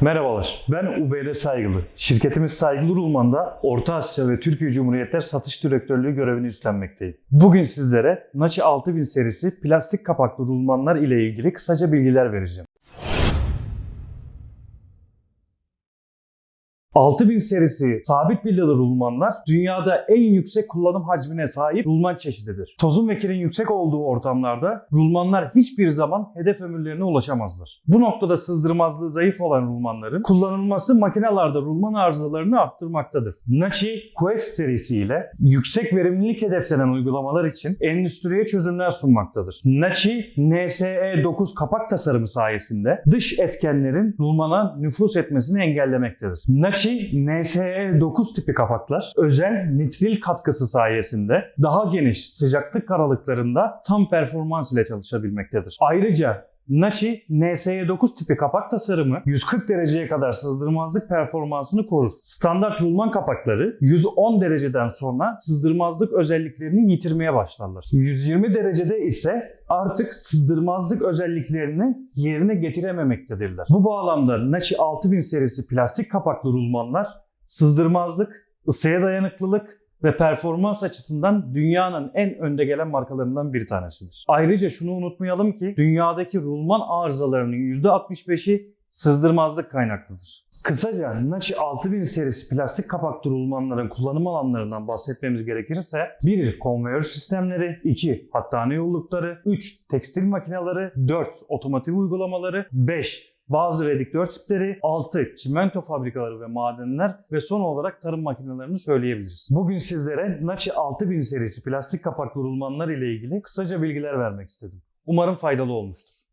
Merhabalar, ben UBD Saygılı. Şirketimiz Saygılı Rulman'da Orta Asya ve Türkiye Cumhuriyetler Satış Direktörlüğü görevini üstlenmekteyim. Bugün sizlere Naçi 6000 serisi plastik kapaklı rulmanlar ile ilgili kısaca bilgiler vereceğim. 6000 serisi sabit villalı rulmanlar dünyada en yüksek kullanım hacmine sahip rulman çeşididir. Tozun ve kirin yüksek olduğu ortamlarda rulmanlar hiçbir zaman hedef ömürlerine ulaşamazlar. Bu noktada sızdırmazlığı zayıf olan rulmanların kullanılması makinelerde rulman arızalarını arttırmaktadır. Nachi Quest serisi ile yüksek verimlilik hedeflenen uygulamalar için endüstriye çözümler sunmaktadır. Nachi NSE9 kapak tasarımı sayesinde dış etkenlerin rulmana nüfus etmesini engellemektedir. Nachi NSE9 tipi kapaklar özel nitril katkısı sayesinde daha geniş sıcaklık aralıklarında tam performans ile çalışabilmektedir. Ayrıca Nachi NSE9 tipi kapak tasarımı 140 dereceye kadar sızdırmazlık performansını korur. Standart rulman kapakları 110 dereceden sonra sızdırmazlık özelliklerini yitirmeye başlarlar. 120 derecede ise artık sızdırmazlık özelliklerini yerine getirememektedirler. Bu bağlamda Nachi 6000 serisi plastik kapaklı rulmanlar sızdırmazlık, ısıya dayanıklılık ve performans açısından dünyanın en önde gelen markalarından bir tanesidir. Ayrıca şunu unutmayalım ki dünyadaki rulman arızalarının %65'i sızdırmazlık kaynaklıdır. Kısaca Nachi 6000 serisi plastik kapaklı rulmanların kullanım alanlarından bahsetmemiz gerekirse 1. Konveyör sistemleri 2. Hattane yollukları 3. Tekstil makineleri 4. Otomotiv uygulamaları 5. Bazı redüktör tipleri, 6 çimento fabrikaları ve madenler ve son olarak tarım makinelerini söyleyebiliriz. Bugün sizlere Nachi 6000 serisi plastik kapaklı rulmanlar ile ilgili kısaca bilgiler vermek istedim. Umarım faydalı olmuştur.